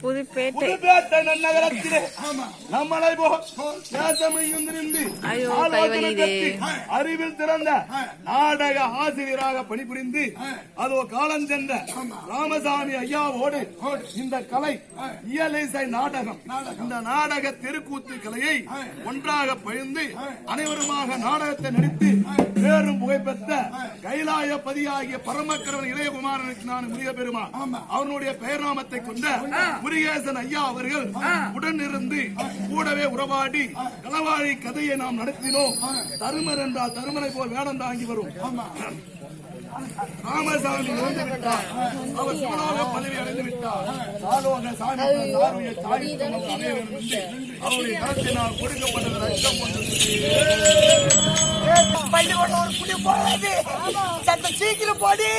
புதுப்பேட்டை புதுப்பேட்டை நம்மளை இருந்து அறிவில் திறந்த நாடக ஆசிரியராக பணிபுரிந்து அதோ காலம் சென்ற ராமசாமி ஐயாவோடு இந்த கலை இயலிசை நாடகம் இந்த நாடக தெருக்கூத்து கலையை ஒன்றாக பகிர்ந்து அனைவருமாக நாடகத்தை நடித்து பேரும் புகைப்பெற்ற கைலாய பதியாகிய பரமக்கரவன் இளையகுமாரனுக்கு நான் முருக பெருமான் அவனுடைய பெயர்நாமத்தை கொண்ட முருகேசன் ஐயா அவர்கள் உடன் இருந்து கூடவே உறவாடி களவாழி கதையை நாம் நடத்தினோம். தருமர் என்றால் தருமனை போல் வேடம் தாங்கி வரும். ராமசாமி விட்டார். அவர் பதவி அடைந்து விட்டார். சாலோக சாமி சாமியை என்று அவருடைய கரத்தினால் கொடுக்கப்பட்டது ரத்தம் பள்ளிக்கூடம் ஒரு சீக்கிரம் போடி.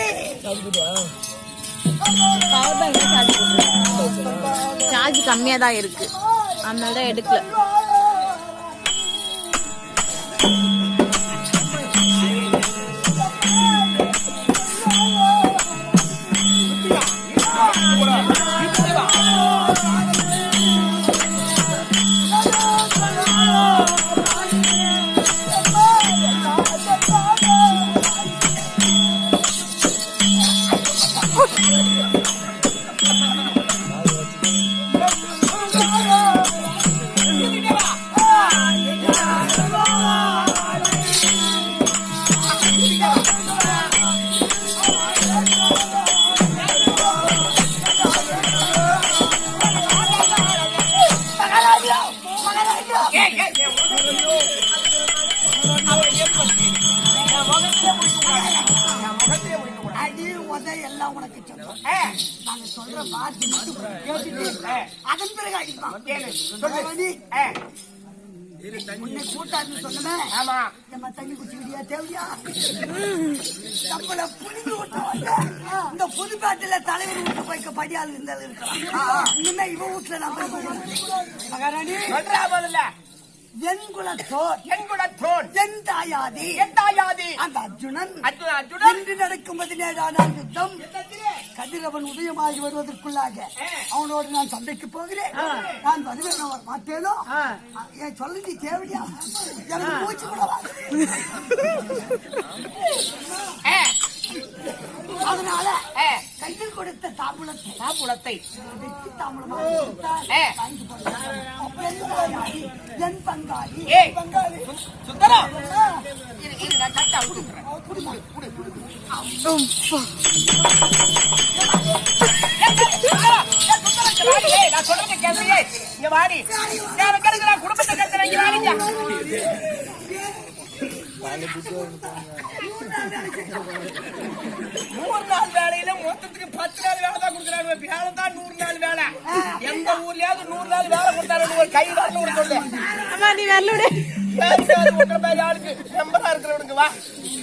கம்மியாக தான் இருக்குது அதனால தான் எடுக்கல. சொல்ற பாட்டு அதன் பிறகு அடிப்பான் சொன்னமே ஆமா நம்ம தண்ணி தேவையா நம்மள புனிந்து விட்டு தலைவர் வீட்டு போய்க்க படியாள் இருந்தாலும் இருக்கலாம் இனிமே இவன் வீட்டுல நம்ம மகாராணி சொல்றா முதல்ல என் குலத்தோர் என் என் தாயாதி என் தாயாதி அந்த அர்ஜுனன் அர்ஜுன அர்ஜுனன் நடக்கும் பதினேழாம் யுத்தம் கதிரவன் உதயமாகி வருவதற்குள்ளாக அவனோடு நான் சண்டைக்கு போகிறேன். நான் வருவேன் நான் வர மாட்டேனோ என் சொல்ல நீ தேவையா எனக்கு மூச்சு கூட அதனால ஏ, கையில் கொடுத்த தாம்பூலத்தை தாம்பூலத்தை. வெட்டி தாம்பூலமாக. என் பங்காளி. பங்காளி. இது நான் சொல்றதை கேளுங்க. இங்க வாடி. குடும்பத்தை. நூறு நாள் வேலையில மொத்தத்துக்கு பத்து நாள் வேலை தான் கொடுக்குறாங்க. வேலை தான் நூறு நாள் வேலை. எந்த ஊர்லயாவது நூறு நாள் வேலை கொடுத்தாரு ஒரு கை வரணும் ஒரு சொல்லு. அம்மா நீ மாதிரி ஆளுக்கு மெம்பரா இருக்கிறவனுக்கு வா.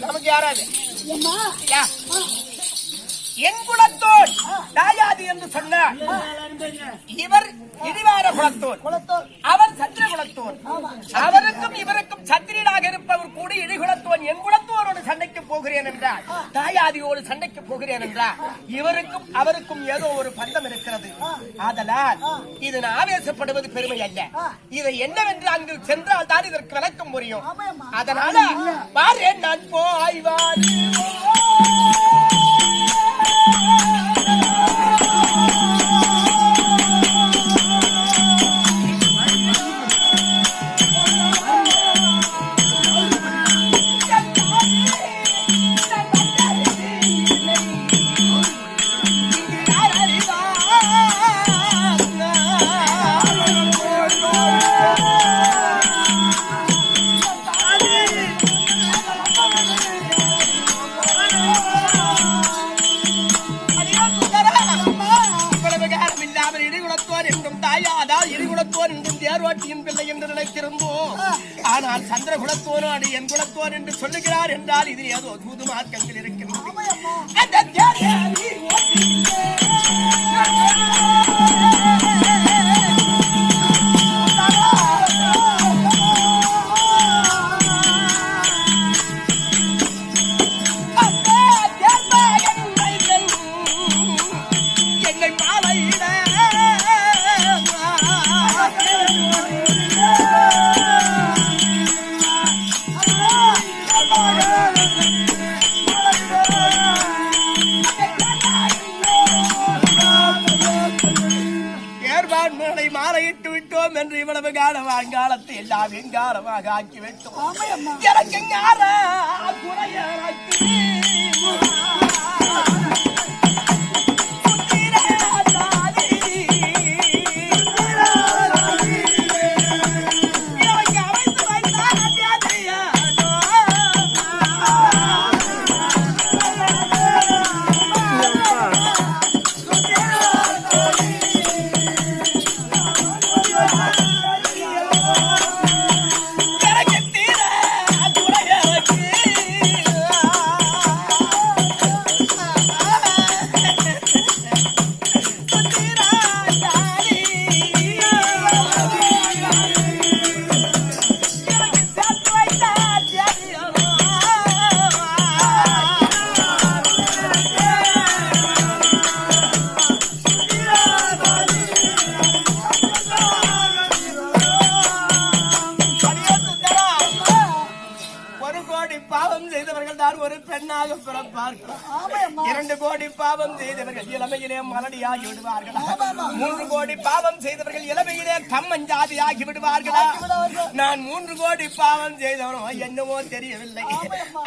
நமக்கு யாராவது. என் குலத்தோன் தாயாதி என்று சொன்னார் இவர் இடிவார குலத்தோர் அவர் சத்திர குலத்தோன் அவருக்கும் இவருக்கும் சத்திரியனாக இருப்பவர் கூட இடிகுலத்தோன் என் குலத்தோரோடு சண்டைக்கு போகிறேன் என்றார். தாயாதியோடு சண்டைக்கு போகிறேன் என்றார். இவருக்கும் அவருக்கும் ஏதோ ஒரு பந்தம் இருக்கிறது. ஆதலால் இது நான் ஆவேசப்படுவது பெருமை அல்ல. இதை என்னவென்று அங்கு சென்றால் தான் இதற்கு விளக்கம் புரியும். அதனால பாரு நான் போய் வாரு ஆனால் சந்திரகுலத்தோரோடு என் குலத்தோர் என்று சொல்லுகிறார் என்றால் இது ஏதோ மார்க்கங்கள் இருக்கின்றது கால வாழ்காலத்தை எல்லாம் வெங்காலமாக ஆக்கி ஆமையம்மா. எனக்கு குறையறக்கு விடுவார்களா? மூன்று கோடி பாவம் செய்தவர்கள் இளமையிலே கம்மஞ்சாதி ஆகி விடுவார்களா. நான் மூன்று கோடி பாவம் செய்தவனோ என்னவோ தெரியவில்லை.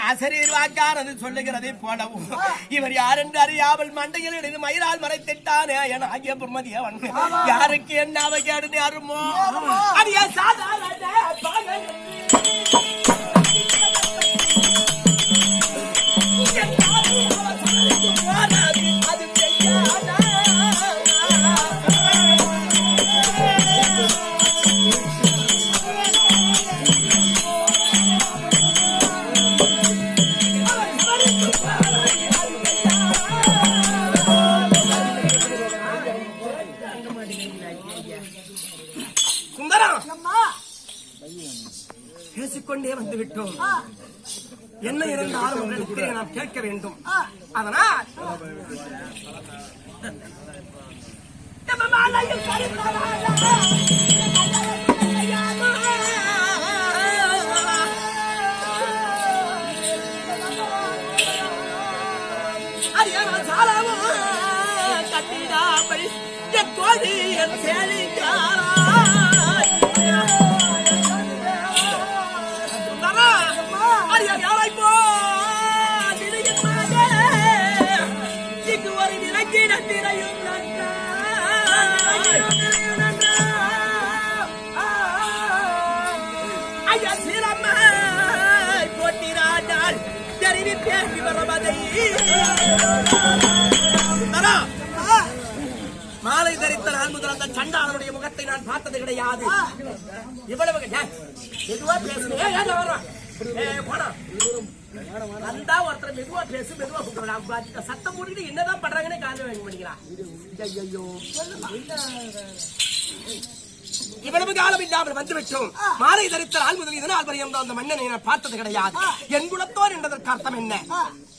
அசரீர் வாக்கானது சொல்லுகிறதை போலவும் இவர் யார் என்று அறியாமல் மண்டையில் இருந்து மயிரால் மறைத்திட்டானே என ஆகிய பிரமதியவன் யாருக்கு என்ன அவகேடு அருமோ அடியா சாதாரண கேட்க வேண்டும். அதனால் நம்ம மாலையில் கட்டிடாமல் என் கோழி என் சேலை மாலை தரித்த நான் முதல் அந்த சண்டாளனுடைய முகத்தை நான் பார்த்தது கிடையாது. இவ்வளவு ஏய், மெதுவா பேசுங்க வந்தா ஒருத்தர் மெதுவா பேசு மெதுவா கூப்பிடுறாங்க சத்தம் போட்டுக்கிட்டு என்னதான் பண்றாங்கன்னு காது வாங்க பண்ணிக்கிறான் ஐயோ இவ்வளவு காலம் இல்லாமல் வந்துவிட்டோம். மாலை தரித்த நாள் முதல் இதனால் வரையும் அந்த மன்னனை நான் பார்த்தது கிடையாது. என் குலத்தோர் என்பதற்கு அர்த்தம் என்ன?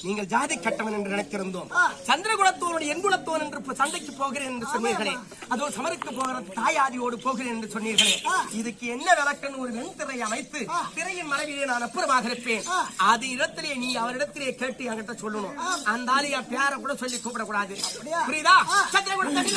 நீங்கள் ஜாதி கட்டவன் என்று நினைத்திருந்தோம். சந்திரகுலத்தோடு என் குலத்தோன் என்று சண்டைக்கு போகிறேன் என்று சொன்னீர்களே. அதோ சமருக்கு போகிற தாயாதியோடு போகிறேன் என்று சொன்னீர்களே. இதுக்கு என்ன விளக்கன்னு ஒரு வெண்திரை அமைத்து திரையின் மறைவிலே நான் அப்புறமாக இருப்பேன். அது இடத்திலே நீ அவரிடத்திலே கேட்டு என்கிட்ட சொல்லணும். அந்த ஆளு என் பேரை கூட சொல்லி கூப்பிடக்கூடாது. புரியுதா? சந்திரகுலத்தில்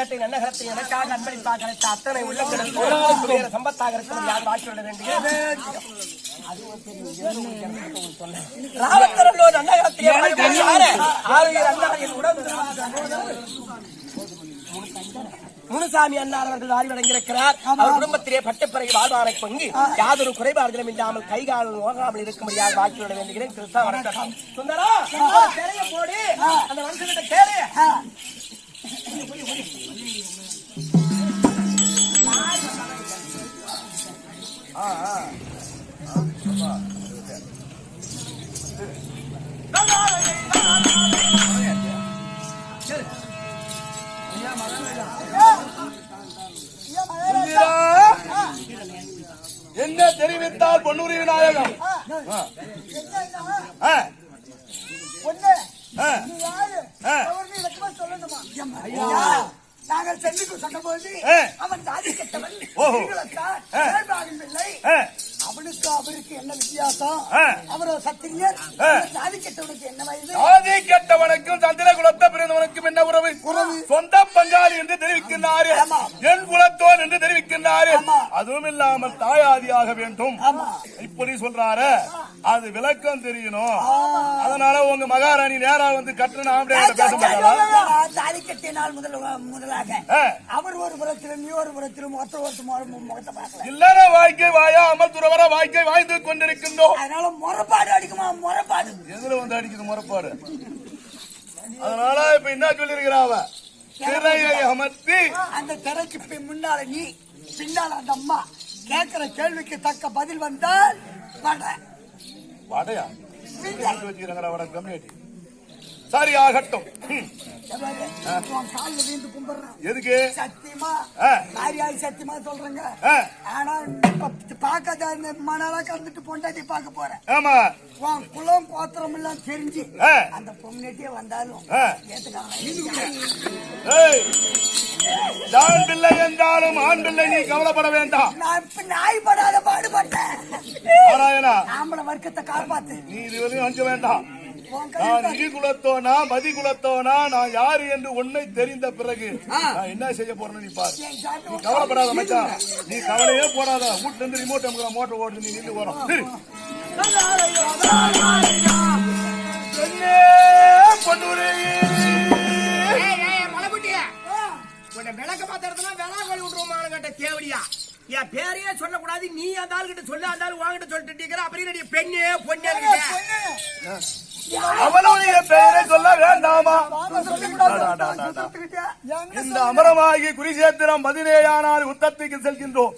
புதுப்பேட்டை நன்னகரத்தில் எனக்காக அத்தனை சம்பத்தாக இருக்கும் யார் வாழ்க்கை வேண்டிய வாழ்க்கை முனுசாமி அண்ணார் அவர்கள் அறிவடைந்திருக்கிறார் அவர் குடும்பத்திலே பட்டப்பிறகு வாழ்வாரை பங்கு யாதொரு குறைபாடுகளும் இல்லாமல் கைகாலம் நோகாமல் இருக்கும்படியாக வாழ்க்கையோட வேண்டுகிறேன். கிறிஸ்தவ சுந்தரா போடு. அந்த மனுஷன்கிட்ட கேளு. என்ன தெரிவித்தால் பொன்னூரி விநாயகம்? இலக்கமா சொல்லணுமா? ஐயா. நாங்கள் சென்னைக்கு சொன்னபோது. அவன் ஜாதி கெட்டவன். அவனுக்கு அவருக்கு என்ன வித்தியாசம்? ஆ. அவர் ஒரு சத்திரியர் ஆ. இவர் ஜாதி கெட்டவனுக்கு என்ன வயது? ஆதி கெட்டவனுக்கும் சந்திர குலத்த பிறந்தவனுக்கும் என்ன உறவு? சொந்த பங்காளி என்று தெரிவிக்கின்றாரு. என் குலத்தோன் என்று தெரிவிக்கின்றாரு. அதுவும் இல்லாமல் தாயாதியாக வேண்டும். இப்படி சொல்றாரு. அது விளக்கம் தெரியணும். அதனால உங்க மகாராணி நேரா வந்து கட்டுன ஆம்பளை பேச கட்டிய நாள் முதல் முதலாக. அவர் ஒரு புறத்திலும் நீ ஒரு புறத்திலும் ஒருத்தர் ஒருத்தர் முகத்தை இல்லற வாழ்க்கை வாயா அமல் துறவர வாழ்க்கை வாழ்ந்து கொண்டிருக்கின்றோம். அதனால முறைப்பாடு அடிக்குமா? முறைப்பாடு. எதுல வந்து அடிக்குது முறப்பாடு? அதனால இப்ப என்ன சொல்லிருக்கிறாவ திரையை அமர்த்தி. அந்த திரைக்கு முன்னால நீ பின்னால அந்த அம்மா கேட்கிற கேள்விக்கு தக்க பதில் வந்தால் வர வடையா? வச்சுக்கிறாங்கடா வட காலில் வீந்து கும்பிடுறேன். எதுக்கு? சத்தியமா? ஆ. காரியாய் சத்தியமா சொல்றேங்க. ஆனா பார்க்காத மணலா கறந்துட்டு பொண்டாட்டி பார்க்க போறேன். ஆமா. உன் குலம் கோத்திரம் எல்லாம் தெரிஞ்சு. அந்த பொங்கட்டியே வந்தாலும் ஆண் பிள்ளை என்றாலும் ஆண் பிள்ளை நீ கவலைப்பட வேண்டாம். நான் இப்ப நாய் படாத பாடுபட்டேன் ஆம்பளை வர்க்கத்தை காப்பாத்து. நீ இதுவரையும் அஞ்ச வேண்டாம். நான் கையில் நிதி குலத்தோனா மதி குலத்தோனா நான் யாரு என்று உன்னை தெரிந்த பிறகு நான் என்ன செய்ய போறேன்னு நீ பாரு. நீ கவலைப்படாத மச்சான். நீ கவலையே போடாத. வீட்டுல இருந்து ரிமோட் அமுக்கிற மோட்டர் ஓட்டு நீ நின்று. உன்னை விளக்க பாத்திரத்துல விளா கோழி விட்டுருமானு கேட்ட தேவடியா. என் பேரையே சொல்லக்கூடாது நீ அந்த ஆள் கிட்ட சொல்ல அந்த ஆள் வாங்கிட்டு சொல்லிட்டு அப்புறம் பெண்ணே பொண்ணே. அவனுடைய பெயரை சொல்ல வேண்டாமா? இந்த அமரமாகி குருஷேத்திரம் பதினேயானால் யுத்தத்துக்கு செல்கின்றோம்.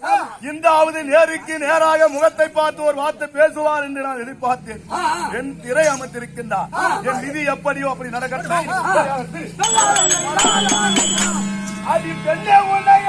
இந்தாவது நேருக்கு நேராக முகத்தை பார்த்து ஒரு வார்த்தை பேசுவார் என்று நான் எதிர்பார்த்தேன். என் திரை அமைத்திருக்கின்றார் என் விதி எப்படியோ அப்படி நடக்கட்டும். அது பெண்ணே உன்னைய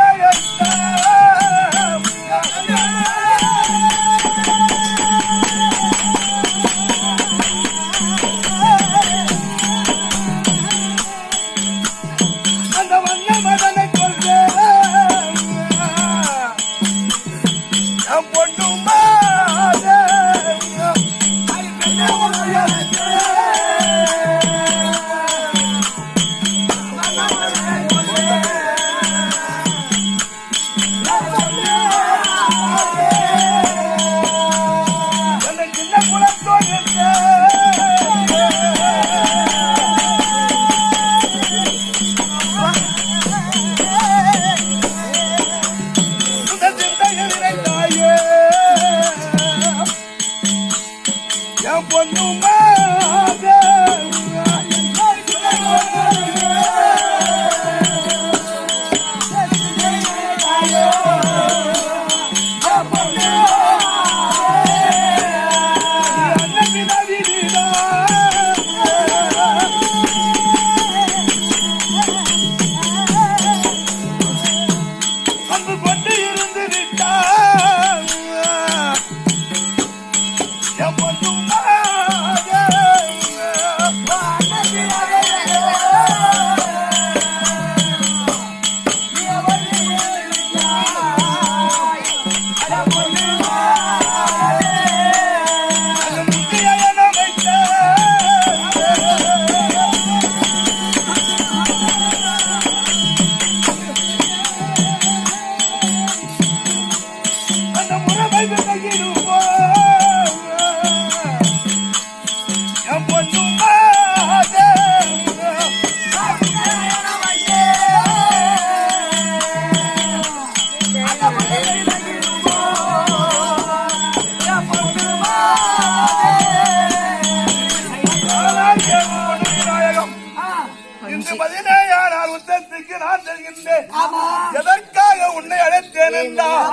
எதற்காக உன்னை அழைத்தேன் என்றால்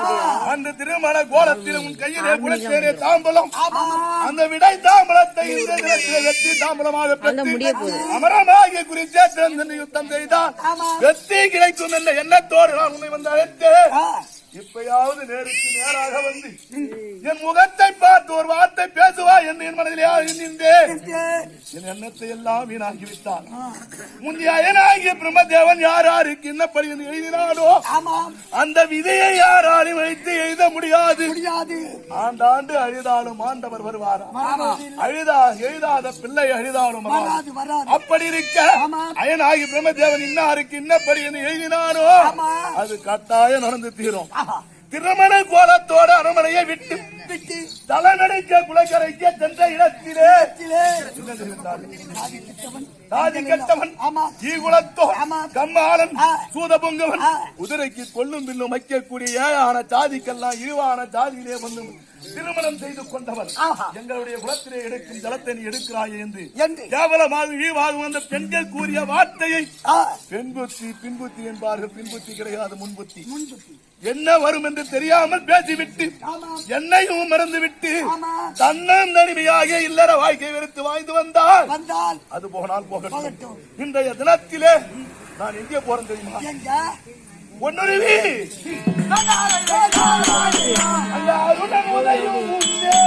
அந்த திருமண கோலத்தில் உன் கையிலே குலத்தேனே தாம்பலம் அந்த விடை தாம்பலத்தை வெற்றி தாம்பலமாக அமரமாக குறிச்சேற்றம் யுத்தம் செய்தால் வெற்றி கிடைக்கும் என்ற எண்ணத்தோடு நான் உன்னை வந்து அழைத்தேன். இப்பயாவது நேருக்கு நேராக வந்து என் முகத்தை பார்த்து ஒரு வார்த்தை பேசுவா என்று என் மனதிலே எண்ணிந்தேன் என் எண்ணத்தை எல்லாம் வீணாகி விட்டான் முந்தைய அயனாகிய பிரம்மதேவன் யார் யாருக்கு என்ன படி என்று எழுதினாலோ ஆமாம் அந்த விதையை யாராலும் வைத்து எழுத முடியாது. ஆண்டாண்டு அழுதாலும் ஆண்டவர் வருவாரா? ஆமாம். அழுதா எழுதாத பிள்ளை அழுதாலும் அப்படி இருக்க. அயனாகி பிரம்மதேவன் இன்னாருக்கு இன்னப்படி என்று எழுதினாரோ. அது கட்டாயம் நடந்து தீரும். திருமண கோலத்தோட அரண்மனையை விட்டு தலைநடைக்க குலக்கரைக்க சென்ற இடத்திலே? சாதி. சாதி கட்டவன். ஈகுலத்தோ. கம்மாளன் ஆ. சூதபொங்கவன் ஆ. குதிரைக்கு கொல்லும் பில்லும் வைக்கக்கூடிய ஏழான ஜாதிக்கெல்லாம் இருவான ஜாதியிலே வந்து திருமணம் செய்து கொண்டவர் ஆஹா. எங்களுடைய குலத்திலே எடுக்கும் ஜலத்தை நீ எடுக்கிறாய் என்று. கேவலமாக ஈவாகும் அந்த பெண்கள் கூறிய வார்த்தையை ஆ, பெண் புத்தி பின்புத்தி என்பார்கள் பின்புத்தி கிடையாது முன்புத்தி. என்ன வரும் என்று தெரியாமல் பேசிவிட்டு. என்னையும் மறந்துவிட்டு. தன்னம் தனிமையாக இல்லற வாழ்க்கை வெறுத்து வாழ்ந்து வந்தால் அது போனால் போகட்டும். இன்றைய தினத்திலே நான் எங்கே போறேன் தெரியுமா எங்க பொன்னுருவி அந்த அருணன் உதயம் உண்டே.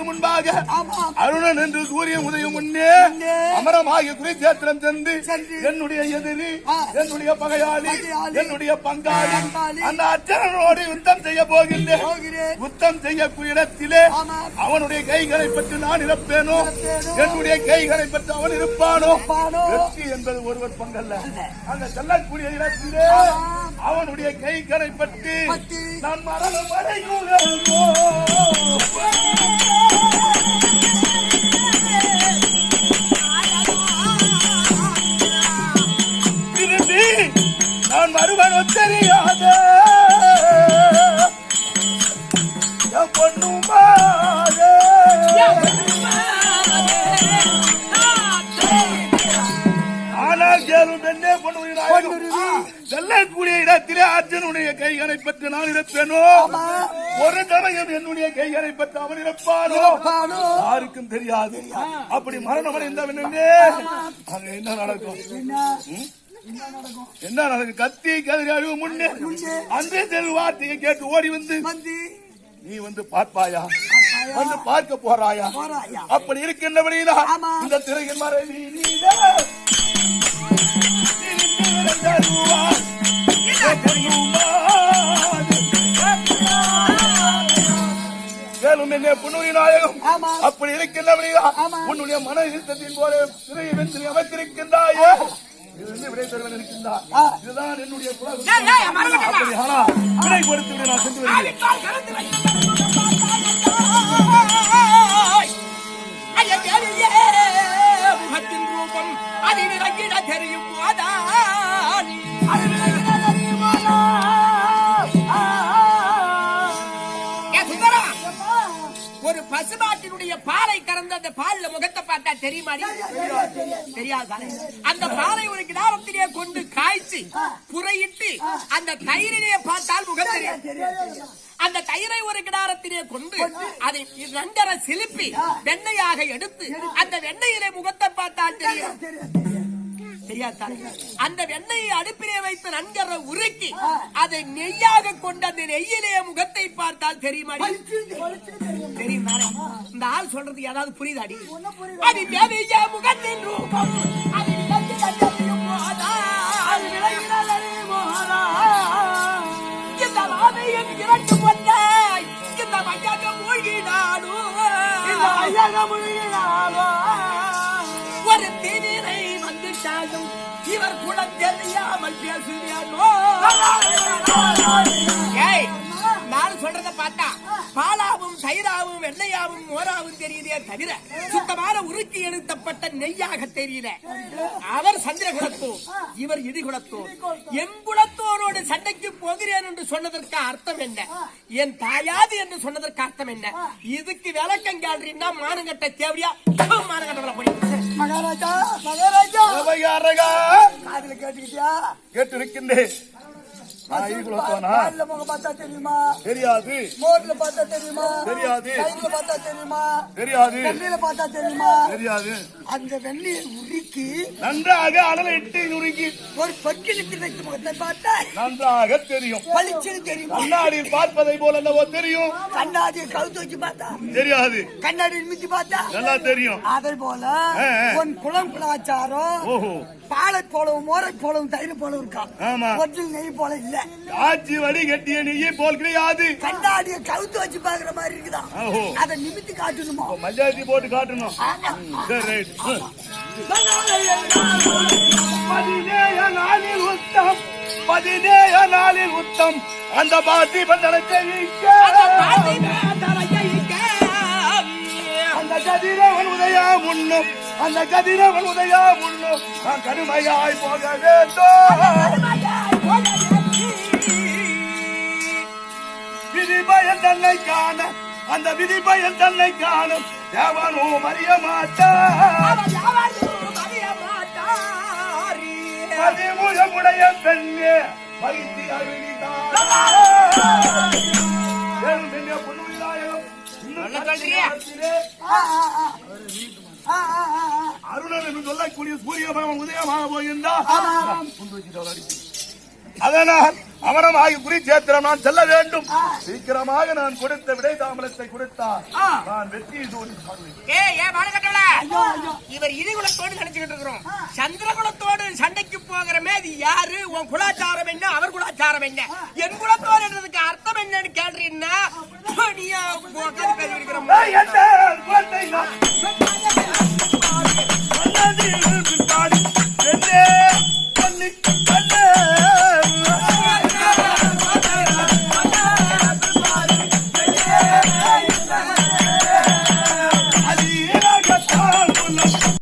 சூரியன் உதயமாகும் முன்பாக. அருணன் என்று சூரியன் உதயம் முன்னே. அமரமாகிய குருச்சேத்திரம் சென்று. என்னுடைய எதிரி. என்னுடைய பகையாளி. என்னுடைய பங்காளி. அந்த அர்ச்சனோடு யுத்தம் செய்ய போகின்றேன் போகிறேன். யுத்தம் செய்யக்கூடிய இடத்திலே. அவனுடைய கைகளை பற்றி நான் இருப்பேனோ. என்னுடைய கைகளை பற்றி அவன் இருப்பானோ. வெற்றி என்பது ஒருவர் பங்கல்ல அந்த செல்லக்கூடிய இடத்திலே. அவனுடைய கைகளை பற்றி. நான் மரணம் அடையுகிறேனோ. சமயம் என்னுடைய கைகளை பற்றி அவன் இருப்பானோ பானோ. யாருக்கும் தெரியாது. அப்படி மரணம் அடைந்தவன் அங்க என்ன நடக்கும்? என்ன? நடக்கும்? கத்தி கதிரி அழிவு முன்னே அந்த செல் வார்த்தையை கேட்டு ஓடி வந்து நீ வந்து பார்ப்பாயா? வந்து பார்க்க போறாயா? அப்படி இருக்கின்றபடியா. இந்த திரையின் மறைவி. நீ மேலும் என்ன புண்ணுரி நாயகம். அப்படி. உன்னுடைய மன இழுத்தத்தின் போல சிறையை வெற்றி அமைத்திருக்கின்றாயே. இதுதான் என்னுடைய விடை கொடுத்து நான் சென்று வருகிறேன் முகத்தின் ரூபம் அதில் இறங்கிட தெரியும் போதானி. ஒரு பசுமாட்டினுடைய பாலை கறந்து அந்த பால்ல முகத்தை பார்த்தா தெரியுமாடி தெரியாது? அந்த பாலை ஒரு கிடாரத்திலே கொண்டு காய்ச்சி புறையிட்டு அந்த தயிரிலே பார்த்தால் முகம் தெரியும் அந்த தயிரை ஒரு கிடாரத்திலே கொண்டு அதை நன்கர சிலுப்பி வெண்ணையாக எடுத்து அந்த வெண்ணெயிலே முகத்தை பார்த்தால் தெரியும்? அந்த வெண்ணெயை அடுப்பிலே வைத்து நன்கர உருக்கி அதை நெய்யாக கொண்டு அந்த நெய்யிலே முகத்தை பார்த்தால் தெரியும் தானே? இந்த ஆள் சொல்றது ஏதாவது புரியுதாடி அது பெரிய முகத்தின் ரூபம். அது போதா. இந்த இரண்டு பொன்னை இந்த மையாக மூழ்கினாலும் நான் சொல்றத பார்த்தா பாலாவும் தயிராவும் வெண்ணெய் வெள்ளையாவும் மோராவும் தெரியுதே தவிர சுத்தமான உருக்கி எழுத்தப்பட்ட நெய்யாக தெரியல. அவர் சந்திரகுலத்தோர் இவர் இடிகுலத்தோர் எங்குலத்தோரோடு சண்டைக்கு போகிறேன் என்று சொன்னதற்கு அர்த்தம் என்ன? என் தாயாது என்று சொன்னதற்கு அர்த்தம் என்ன? இதுக்கு விளக்கம் கேள்றீங்கன்னா மானங்கட்ட தேவையா மானங்கட்ட போய். மகாராஜா மகாராஜா. அவையாரகா காதுல கேட்டுக்கிட்டியா? கேட்டு முகம் பார்த்தா தெரியுமா? தெரியாது. மோட்ல பார்த்தா தெரியுமா? தெரியாது. கையில பார்த்தா தெரியுமா? தெரியாது. வெள்ளியில பார்த்தா தெரியுமா? தெரியாது. அந்த வெள்ளியை உருக்கி நன்றாக அனலை இட்டு நுறுக்கி ஒரு பொக்கிலுக்கு வைத்த முகத்தை பார்த்தா நன்றாக தெரியும். பளிச்சுன்னு தெரியுமா? கண்ணாடியில் பார்ப்பதை போல என்னவோ தெரியும். கண்ணாடியை கழுத்து வச்சு பார்த்தா? தெரியாது. கண்ணாடி மிச்சி பார்த்தா? நல்லா தெரியும். அதே போல. உன் குளம் குலாச்சாரம் ஓஹோ. பாலை போலவும் மோரை போலவும் தயிர் போலவும் இருக்கா? ஆமா. ஒரிஜினல் நெய் போல இல்ல. ஆட்சி வடி கட்டிய நெய்யை போல் கிடையாது. கண்ணாடிய கவுத்து வச்சு பாக்குற மாதிரி இருக்குதா? அதை நிமித்தி காட்டணுமா? மஜாத்தி போட்டு காட்டணும்? சரி ரைட் பதினேழு நாளில் உத்தம். பதினேழு நாளில் உத்தம். அந்த அந்த கதிரவன் உதயா முன்னும் அந்த கதிரவன் உதயா முன்னும் நான் கடுமையாய் போக வேண்டும். விதி பயன் தன்னை காண அந்த விதி பயன் தன்னை காணும் தேவனும் அறிய மாட்டார். பதிமுகமுடைய பெண்ணே வைத்தி அருளிதார் பெண்ணே பொன்னுயிராயம் ஆ, ஆ. அருணன் என்று சொல்லக்கூடிய சூரிய பகவான் உதயமாக போகின்றார். அதனால் அமரமாகி குறி சேத்திரம் நான் செல்ல வேண்டும் சீக்கிரமாக நான் கொடுத்த விடை தாமரத்தை கொடுத்தார் நான் வெற்றி இவர் இனிகுலத்தோடு நினைச்சுக்கிட்டு இருக்கிறோம் சந்திரகுலத்தோடு சண்டைக்கு போகிறமே அது யாரு உன் குலாச்சாரம் என்ன அவர் குலாச்சாரம் என்ன என் குலத்தோடு என்றதுக்கு அர்த்தம் என்னன்னு கேட்டீங்கன்னா இருக்கிறோம்